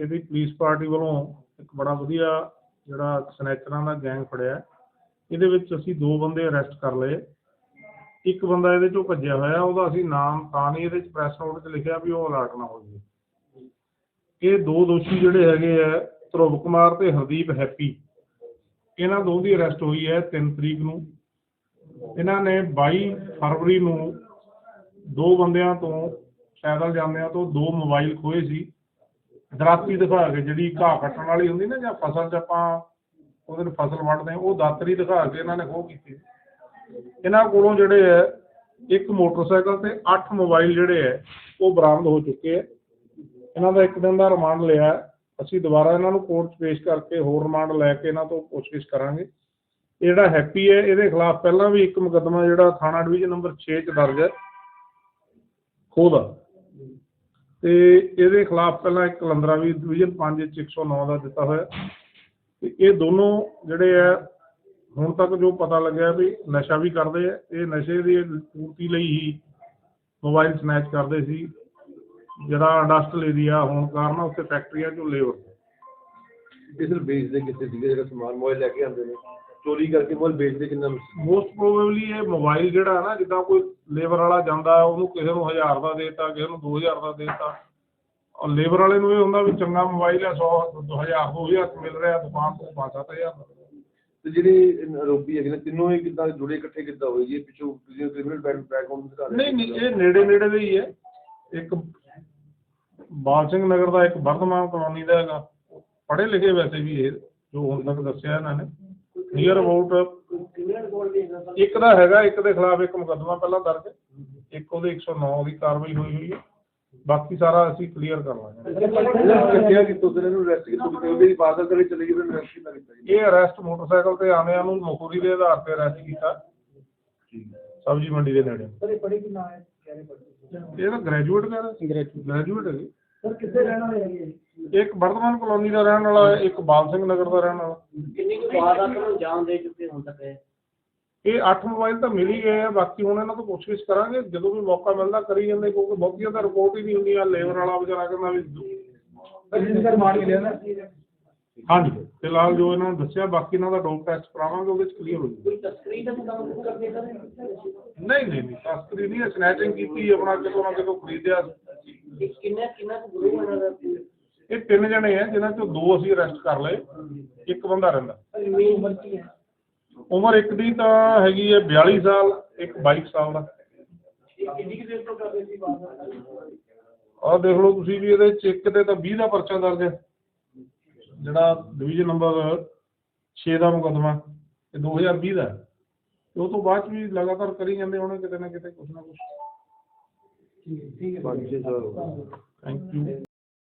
ਇਹਦੀ police party ਵੱਲੋਂ ਇੱਕ ਬੜਾ ਵਧੀਆ ਜਿਹੜਾ ਸਨੈਚਰਾਂ ਦਾ ਗੈਂਗ ਫੜਿਆ। ਇਹਦੇ ਵਿੱਚ ਅਸੀਂ ਦੋ ਬੰਦੇ ਅਰੈਸਟ ਕਰ ਲਏ। ਇੱਕ ਬੰਦਾ ਇਹਦੇ ਚੋਂ ਭੱਜਿਆ ਹੋਇਆ, ਉਹਦਾ ਅਸੀਂ ਨਾਮ ਤਾਂ ਨਹੀਂ ਇਹਦੇ ਚ ਪ੍ਰੈਸ ਨੋਟ 'ਚ ਲਿਖਿਆ ਵੀ ਉਹ ਅਲਰਟ ਨਾ ਹੋ ਜਾਵੇ। ਇਹ ਦੋ ਦੋਸ਼ੀ ਜਿਹੜੇ ਹੈਗੇ ਆ, ਧਰੁਵ ਕੁਮਾਰ ਤੇ ਹਰਦੀਪ ਹੈਪੀ। ਇਹਨਾਂ ਦੋ ਦੀ ਅਰੈਸਟ ਹੋਈ ਹੈ 3 ਤਰੀਕ ਨੂੰ। ਇਹਨਾਂ ਨੇ 22 ਫਰਵਰੀ ਨੂੰ ਦੋ ਬੰਦਿਆਂ ਤੋਂ, ਪੈਦਲ ਜਾਂਦਿਆਂ ਤੋਂ ਦੋ ਮੋਬਾਈਲ ਖੋਏ ਸੀ। ਦਰਾਤੀ ਦਿਖਾ ਕੇ ਜਿਹੜੀ ਘਾਹ ਕੱਟਣ ਵਾਲੀ ਹੁੰਦੀ ਨਾ, ਜਾਂ ਫਸਲ 'ਚ ਆਪਾਂ ਉਹਦੇ ਨੂੰ ਫਸਲ ਵੱਢਦੇ ਹਾਂ, ਉਹ ਦਾਤਰੀ ਦਿਖਾ ਕੇ ਇਹਨਾਂ ਨੇ ਖੋਹ ਕੀਤੀ। ਇਹਨਾਂ ਕੋਲੋਂ ਜਿਹੜੇ ਹੈ, ਇੱਕ ਮੋਟਰਸਾਈਕਲ ਤੇ 8 ਮੋਬਾਈਲ ਜਿਹੜੇ ਹੈ, ਉਹ ਬਰਾਮਦ ਹੋ ਚੁੱਕੇ ਹੈ। ਇਹਨਾਂ ਦਾ ਇੱਕ ਦਿਨ ਦਾ ਰਿਮਾਂਡ ਲਿਆ ਅਸੀਂ ਦੁਬਾਰਾ ਇਹਨਾਂ ਨੂੰ ਕੋਰਟ 'ਚ ਪੇਸ਼ ਕਰਕੇ ਹੋਰ ਰਿਮਾਂਡ ਲੈ ਕੇ ਇਹਨਾਂ ਤੋਂ ਪੁੱਛਗਿੱਛ ਕਰਾਂਗੇ। ਇਹ ਜਿਹੜਾ ਹੈਪੀ ਹੈ, ਇਹਦੇ ਖਿਲਾਫ ਪਹਿਲਾਂ ਵੀ ਇੱਕ ਮੁਕੱਦਮਾ ਜਿਹੜਾ ਥਾਣਾ ਡਿਵੀਜ਼ਨ ਨੰਬਰ 6 'ਚ ਦਰਜ ਹੈ। ਖੋਹ ਦਾ ਤੇ ਇਹਦੇ ਖਿਲਾਫ ਪਹਿਲਾਂ ਇੱਕ ਕਲੰਦਰਾ ਵੀ ਡਿਵੀਜ਼ਨ 5 ਚ 109 ਦਾ ਦਿੱਤਾ ਹੋਇਆ। ਤੇ ਇਹ ਦੋਨੋਂ ਜਿਹੜੇ ਆ, ਹੁਣ ਤੱਕ ਜੋ ਪਤਾ ਲੱਗਿਆ ਵੀ ਨਸ਼ਾ ਵੀ ਕਰਦੇ ਆ, ਇਹ ਨਸ਼ੇ ਦੀ ਪੂਰਤੀ ਲਈ ਹੀ ਮੋਬਾਈਲ ਸਨੈਚ ਕਰਦੇ ਸੀ। ਜਿਹੜਾ ਇੰਡਸਟਰੀਅਲ ਏਰੀਆ ਹੋਣ ਕਾਰਨ ਉੱਥੇ ਫੈਕਟਰੀਆਂ ਚੋਂ ਲੇਬਰ ਕਿਸ ਨੂੰ ਵੇਚਦੇ ਕਿੱਥੇ ਸੀਗੇ? ਜਿਹੜਾ ਸਮਾਨ ਮੋਬਾਈਲ ਲੈ ਕੇ ਆਉਂਦੇ ਨੇ। ਚੋਰੀ ਕਰਕੇ ਮੋਬਾਈਲ ਵੇਚਦੇ ਕਿੰਨਾ? ਮੋਸਟ ਪ੍ਰੋਬੇਬਲੀ ਇਹ ਮੋਬਾਈਲ ਜਿਹੜਾ ਹੈ ਨਾ ਜਿੱਦਾਂ ਕੋਈ ਲੇਬਰ ਵਾਲਾ ਜਾਂਦਾ ਉਹਨੂੰ ਕਿਸੇ ਨੂੰ 1000 ਦਾ ਦੇਤਾ ਕਿਸੇ ਨੂੰ 2000 ਦਾ ਦੇਤਾ। ਔਰ ਲੇਬਰ ਵਾਲੇ ਨੂੰ ਇਹ ਹੁੰਦਾ ਵੀ ਚੰਗਾ ਮੋਬਾਈਲ ਹੈ 100 2000 2000 ਚ ਮਿਲ ਰਿਹਾ ਦੁਕਾਨ ਤੋਂ 5-7000 ਦਾ। ਤੇ ਜਿਹੜੇ ਇਹ ਆਰੋਪੀ ਹੈਗੇ ਨੇ ਤਿੰਨੋਂ ਹੀ ਕਿੱਦਾਂ ਜੁੜੇ ਇਕੱਠੇ ਕਿੱਦਾਂ ਹੋਏ? ਜੀ ਇਹ ਪਿੱਛੋਂ ਕ੍ਰਿਮੀਨਲ ਬੈਕਗ੍ਰਾਉਂਡ ਰਹੇ ਨਹੀਂ ਨਹੀਂ ਇਹ ਨੇੜੇ ਨੇੜੇ ਦੇ ਹੀ ਹੈ। ਇੱਕ ਬਾਲ ਸਿੰਘ ਨਗਰ ਦਾ ਇੱਕ ਵਰਧਮਾਨ ਕਲੋਨੀ ਦਾ ਹੈਗਾ। ਪੜ੍ਹੇ ਲਿਖੇ ਵੈਸੇ ਵੀ ਇਹ ਜੋ ਹੁਣ ਤੱਕ ਦੱਸਿਆ ਇਹਨਾਂ ਨੇ। ਨੀਅਰ ਅਬਾਊਟ ਇੱਕ ਦਾ ਹੈਗਾ ਇੱਕ ਦੇ ਖਿਲਾਫ ਇੱਕ ਮੁਕੱਦਮਾ ਪਹਿਲਾਂ ਦਰਜ ਇੱਕ ਉਹਦੇ 109 ਦੀ ਕਾਰਵਾਈ ਹੋਈ ਹੋਈ ਹੈ। ਬਾਕੀ ਸਾਰਾ ਅਸੀਂ ਕਲੀਅਰ ਕਰ ਲਾਂਗੇ। ਕਿੱਥੇ ਕਿ ਤੁਸੀਂ ਇਹਨੂੰ ਅਰੈਸਟ ਕੀਤਾ ਕਿਤੇ ਉਹਦੀ ਬਾਦਲ ਕਰੇ ਚਲੇ ਗਏ ਫਿਰ ਅਰੈਸਟ ਕੀਤਾ। ਕੀਤਾ ਜੀ ਇਹ ਅਰੈਸਟ ਮੋਟਰਸਾਈਕਲ ਤੇ ਆਉਂਦਿਆਂ ਨੂੰ ਮਖੂਰੀ ਦੇ ਆਧਾਰ ਤੇ ਅਰੈਸਟ ਕੀਤਾ। ਸਬਜ਼ੀ ਮੰਡੀ ਦੇ ਨੇੜੇ। ਸਰ ਇਹ ਹੈ? ਤਾਂ ਗ੍ਰੈਜੂਏਟ ਕਰ ਗ੍ਰੈਜੂਏਟ ਹੈ ਸਰ ਕਿੱਥੇ ਰਹਿਣ ਵਾਲੇ ਹੈਗੇ? ਇਹ? ਇੱਕ ਵਰਧਮਾਨ ਕਲੋਨੀ ਦਾ ਰਹਿਣ ਵਾਲਾ ਹੈ ਇੱਕ ਬਾਲ ਸਿੰਘ ਨਗਰ ਦਾ ਰਹਿਣ ਵਾਲਾ। ਕਿੰਨੀ ਕੁ ਵਾਰਦਾਤ ਨੂੰ ਅੰਜਾਮ ਦੇ ਚੁੱਕੇ ਹੁਣ ਤੱਕ ਇਹ? ਇਹ 8 ਮੋਬਾਈਲ ਤਾਂ ਮਿਲ ਹੀ ਗਏ ਆ ਬਾਕੀ ਹੁਣ ਇਹਨਾਂ ਤੋਂ ਪੁੱਛਗਿੱਛ ਕਰਾਂਗੇ ਜਦੋਂ ਵੀ ਮੌਕਾ ਮਿਲਦਾ ਕਰੀ ਜਾਂਦੇ ਕਿਉਂਕਿ ਬਹੁਤੀਆਂ ਤਾਂ ਰਿਪੋਰਟ ਹੀ ਨਹੀਂ ਹੁੰਦੀਆਂ ਲੇਬਰ ਵਾਲਾ ਵਿਚਾਰਾ ਕਹਿੰਦਾ ਵੀ ਸਰ ਮਾਰ ਨਾ ਹਾਂਜੀ ਫਿਲਹਾਲ ਜੋ ਇਹਨਾਂ ਨੇ ਦੱਸਿਆ ਬਾਕੀ ਇਹਨਾਂ ਦਾ ਡੋਪ ਟੈਸਟ ਕਰਾਵਾਂਗੇ ਉਹਦੇ ਚ ਕਲੀਅਰ ਹੋ ਜਾਊਗਾ। ਕੋਈ ਤਸਕਰੀ ਦਾ ਮੁਕਾਬਲਾ ਕਰਦੇ ਸਰ ਨਹੀਂ ਨਹੀਂ ਨਹੀਂ ਤਸਕਰੀ ਨਹੀਂ ਸਨੈਚਿੰਗ ਕੀਤੀ ਆਪਣਾ ਕਿਤੋਂ ਨਾ ਕਿਤੋਂ ਖਰੀਦਿਆ। ਕਿੰਨਾ ਕਿੰਨਾ ਕੁ ਗੁਰੂ ਇਹਨਾਂ ਦਾ? ਤਿੰਨ ਜਣੇ ਆ ਜਿਨ੍ਹਾਂ ਚੋਂ ਦੋ ਅਸੀਂ ਅਰੈਸਟ ਕਰ ਲਏ ਇੱਕ ਬੰਦਾ ਰਹਿੰਦਾ। ਉਮਰ ਇੱਕ ਦੀ ਤਾਂ ਹੈਗੀ ਹੈ 42 ਸਾਲ ਇੱਕ 22 ਸਾਲ ਦਾ। ਆਹ ਦੇਖ ਲਓ ਤੁਸੀਂ ਵੀ ਇਹਦੇ ਚ ਇੱਕ ਤੇ ਤਾਂ 20 ਦਾ ਪਰਚਾ ਦਰਜ ਹੈ। ਜਿਹੜਾ ਡਿਵੀਜ਼ਨ ਨੰਬਰ 6 ਦਾ ਮੁਕੱਦਮਾ ਇਹ 2020 ਦਾ ਹੈ। ਤੇ ਉਹ ਤੋਂ ਬਾਅਦ 'ਚ ਵੀ ਲਗਾਤਾਰ ਕਰੀ ਜਾਂਦੇ ਹੋਣੇ ਕਿਤੇ ਨਾ ਕਿਤੇ ਕੁਛ ਨਾ ਕੁਛ। Thank you